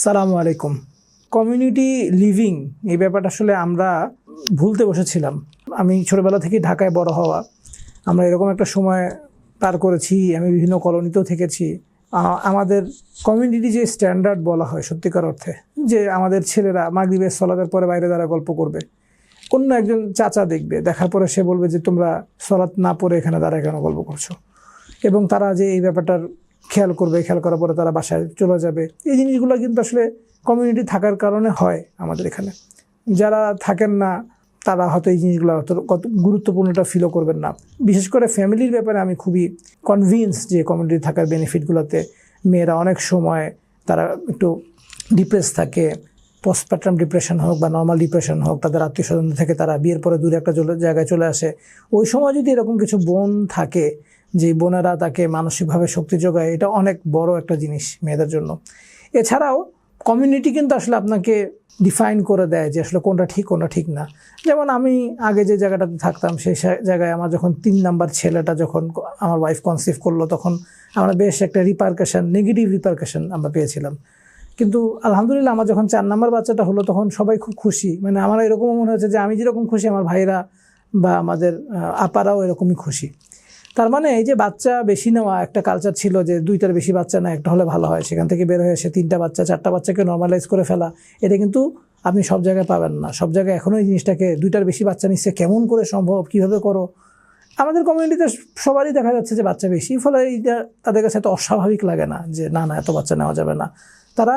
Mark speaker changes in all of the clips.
Speaker 1: সালামু আলাইকুম। Community living, এই ব্যাপারটা আসলে আমরা ভুলতে বসেছিলাম। আমি ছোটবেলা থেকেই ঢাকায় বড় হওয়া, আমরা এরকম একটা সময় পার করেছি, আমি বিভিন্ন কলোনিতেও থেকেছি। আমাদের কমিউনিটি যে স্ট্যান্ডার্ড বলা হয় সত্যিকার অর্থে, যে আমাদের ছেলেরা মাগরিবের সলাদের পরে বাইরে দ্বারা গল্প করবে। অন্য একজন চাচা দেখবে, দেখার পরে সে বলবে যে, তোমরা সলাৎ না পড়ে এখানে দাঁড়ায় কেন গল্প করছ? এবং তারা যে এই ব্যাপারটার খেয়াল করবে, খেয়াল করার পরে তারা বাসায় চলে যাবে। এই জিনিসগুলো কিন্তু আসলে কমিউনিটি থাকার কারণে হয় আমাদের এখানে। যারা থাকেন না, তারা হয়তো এই জিনিসগুলো অত কত গুরুত্বপূর্ণটা ফিলও করবেন না। বিশেষ করে ফ্যামিলির ব্যাপারে আমি খুবই কনভিন্স যে কমিউনিটি থাকার বেনিফিটগুলোতে মেয়েরা অনেক সময় তারা একটু ডিপ্রেস থাকে। পোস্টপার্টাম ডিপ্রেশন হোক বা নর্মাল ডিপ্রেশন হোক, তাদের আত্মীয় স্বজন থেকে তারা বিয়ের পরে দূরে একটা জায়গায় চলে আসে। ওই সময় যদি এরকম কিছু বোন থাকে যে বোনেরা তাকে মানসিকভাবে শক্তি যোগায়, এটা অনেক বড় একটা জিনিস মেয়েদের জন্য। এছাড়াও কমিউনিটি কিন্তু আসলে আপনাকে ডিফাইন করে দেয় যে আসলে কোনটা ঠিক কোনটা ঠিক না। যেমন আমি আগে যে জায়গাটাতে থাকতাম, সেই জায়গায় আমার যখন তিন নাম্বার ছেলেটা যখন আমার ওয়াইফ কনসিভ করল, তখন আমরা বেশ একটা রিপার্কেশন নেগেটিভ রিপার্কেশন আমরা পেয়েছিলাম। কিন্তু আলহামদুলিল্লাহ আমার যখন চার নাম্বার বাচ্চাটা হলো, তখন সবাই খুব খুশি। মানে আমার এরকম মনে হচ্ছে যে আমি যেরকম খুশি, আমার ভাইরা বা আমাদের আপারাও এরকমই খুশি। তার মানে এই যে বাচ্চা বেশি নেওয়া একটা কালচার ছিল যে দুইটার বেশি বাচ্চা না একটা হলে ভালো হয়। সেখান থেকে বের হয়ে এসে তিনটা বাচ্চা, চারটা বাচ্চাকে নর্মালাইজ করে ফেলা, এটা কিন্তু আপনি সব জায়গায় পাবেন না। সব জায়গায় এখনও এই জিনিসটাকে দুইটার বেশি বাচ্চা নিচ্ছে, কেমন করে সম্ভব, কীভাবে করো? আমাদের কমিউনিটিতে সবারই দেখা যাচ্ছে যে বাচ্চা বেশি, ফলে এইটা তাদের কাছে এত অস্বাভাবিক লাগে না যে না না, এত বাচ্চা নেওয়া যাবে না। তারা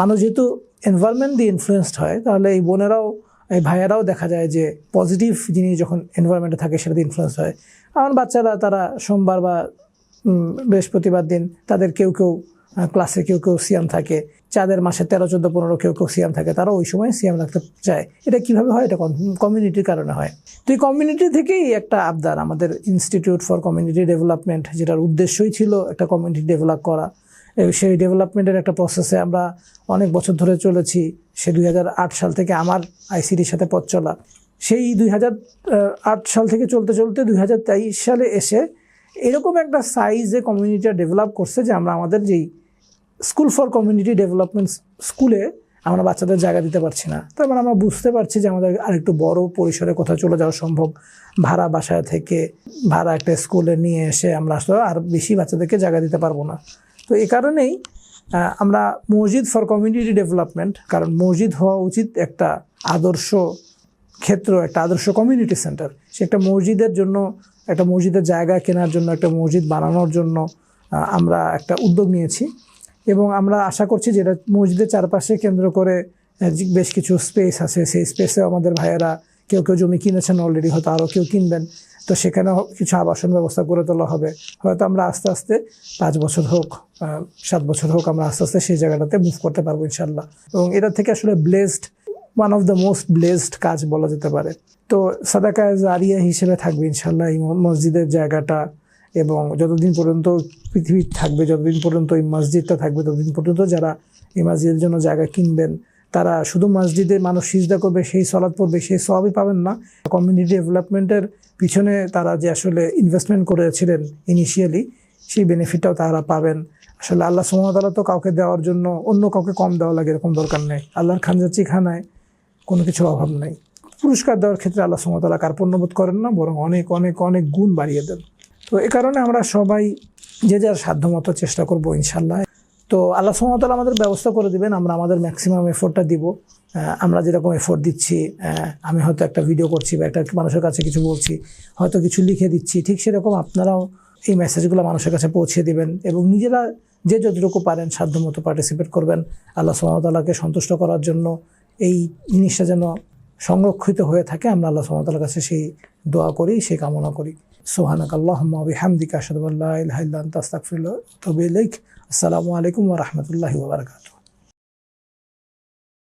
Speaker 1: মানুষ যেহেতু এনভায়রনমেন্ট দিয়ে ইনফ্লুয়েসড হয়, তাহলে এই বোনেরাও এই ভাইয়েরাও দেখা যায় যে পজিটিভ জিনিস যখন এনভায়রনমেন্টে থাকে সেটাতে ইনফ্লুয়েন্স হয়। আমার বাচ্চারা, তারা সোমবার বা বৃহস্পতিবার দিন তাদের কেউ কেউ ক্লাসে কেউ কেউ সিয়াম থাকে। চাঁদের মাসে তেরো, চোদ্দ, পনেরো কেউ কেউ সিয়াম থাকে। তারা ওই সময় সিয়াম রাখতে চায়। এটা কীভাবে হয়? এটা কমিউনিটির কারণে হয়। তো এই কমিউনিটি থেকেই একটা আবদার আমাদের ইনস্টিটিউট ফর কমিউনিটি ডেভেলপমেন্ট যেটার উদ্দেশ্যই ছিল একটা কমিউনিটি ডেভেলপ করা। সেই ডেভেলপমেন্টের একটা প্রসেসে আমরা অনেক বছর ধরে চলেছি, সে দুই হাজার আট সাল থেকে আমার আইসিটির সাথে পথ চলা। সেই দুই সাল থেকে চলতে চলতে দুই হাজার তেইশ সালে এসে এরকম একটা সাইজে কমিউনিটিটা ডেভেলপ করছে যে আমরা আমাদের যেই স্কুল ফর কমিউনিটি ডেভেলপমেন্ট স্কুলে আমরা বাচ্চাদের জায়গা দিতে পারছি না। তার মানে আমরা বুঝতে পারছি যে আমাদের আরেকটু বড় পরিসরে কোথাও চলে যাওয়া সম্ভব। ভাড়া বাসায় থেকে ভাড়া একটা স্কুলে নিয়ে এসে আমরা আসলে আর বেশি বাচ্চাদেরকে জায়গা দিতে পারব না। তো এই কারণেই আমরা মসজিদ ফর কমিউনিটি ডেভেলপমেন্ট, কারণ মসজিদ হওয়া উচিত একটা আদর্শ ক্ষেত্র, একটা আদর্শ কমিউনিটি সেন্টার। সে একটা মসজিদের জন্য, একটা মসজিদের জায়গা কেনার জন্য, একটা মসজিদ বানানোর জন্য আমরা একটা উদ্যোগ নিয়েছি। এবং আমরা আশা করছি যেটা মসজিদের চারপাশে কেন্দ্র করে বেশ কিছু স্পেস আছে। সেই স্পেসে আমাদের ভাইয়েরা কেউ কেউ জমি কিনেছেন অলরেডি হয়তো আরও কেউ কিনবেন। তো সেখানেও কিছু আবাসন ব্যবস্থা করে তোলা হবে। হয়তো আমরা আস্তে আস্তে পাঁচ বছর হোক সাত বছর হোক আমরা আস্তে আস্তে সেই জায়গাটাতে মুভ করতে পারব ইনশাল্লাহ এবং এটা থেকে আসলে blessed one of the most blessed কাজ বলা যেতে পারে। তো সাদাকা জারিয়া হিসেবে থাকবে ইনশাল্লাহ এই মসজিদের জায়গাটা। এবং যতদিন পর্যন্ত পৃথিবী থাকবে, যতদিন পর্যন্ত এই মসজিদটা থাকবে, ততদিন পর্যন্ত যারা এই মসজিদের জন্য জায়গা কিনবেন তারা শুধু মসজিদে মানুষ সিজদা করবে, সেই সলাদ পড়বে, সেই সবই পাবেন না। কমিউনিটি ডেভেলপমেন্টের পিছনে তারা যে আসলে ইনভেস্টমেন্ট করেছিলেন ইনিশিয়ালি সেই বেনিফিটটাও তারা পাবেন। আসলে আল্লাহ সুমতালা তো কাউকে দেওয়ার জন্য অন্য কাউকে কম দেওয়া লাগে এরকম দরকার নেই। আল্লাহর খানজাচি খানায় কোনো কিছুর অভাব নেই। পুরস্কার দেওয়ার ক্ষেত্রে আল্লাহ সুমতালা কার্পণ্যবোধ করেন না, বরং অনেক অনেক অনেক গুণ বাড়িয়ে দেন। তো এ কারণে আমরা সবাই যে যার সাধ্যমতো চেষ্টা করব ইনশাল্লাহ তো আল্লাহ সুমতালা আমাদের ব্যবস্থা করে দিবেন, আমরা আমাদের ম্যাক্সিমাম এফোর্টটা দিব। আমরা যেরকম এফোর্ট দিচ্ছি আমি হয়তো একটা ভিডিও করছি বা একটা মানুষের কাছে কিছু বলছি, হয়তো কিছু লিখে দিচ্ছি, ঠিক সেরকম আপনারাও এই মেসেজগুলো মানুষের কাছে পৌঁছে দিবেন এবং নিজেরা যে যতটুকু পারেন সাধ্যমতো পার্টিসিপেট করবেন। আল্লাহ সুমতালাকে সন্তুষ্ট করার জন্য এই জিনিসটা যেন সংরক্ষিত হয়ে থাকে, আমরা আল্লাহ সুমতালার কাছে সেই দোয়া করি, সেই কামনা করি। সোহানাক আল্লাহ বিহামদিকা আসাদুল্লাহ ইলাহা ইল্লা আনতা তবে ওয়া আসসালামু আলাইকুম রাহমাতুল্লাহি ওয়া বারাকাতুহু।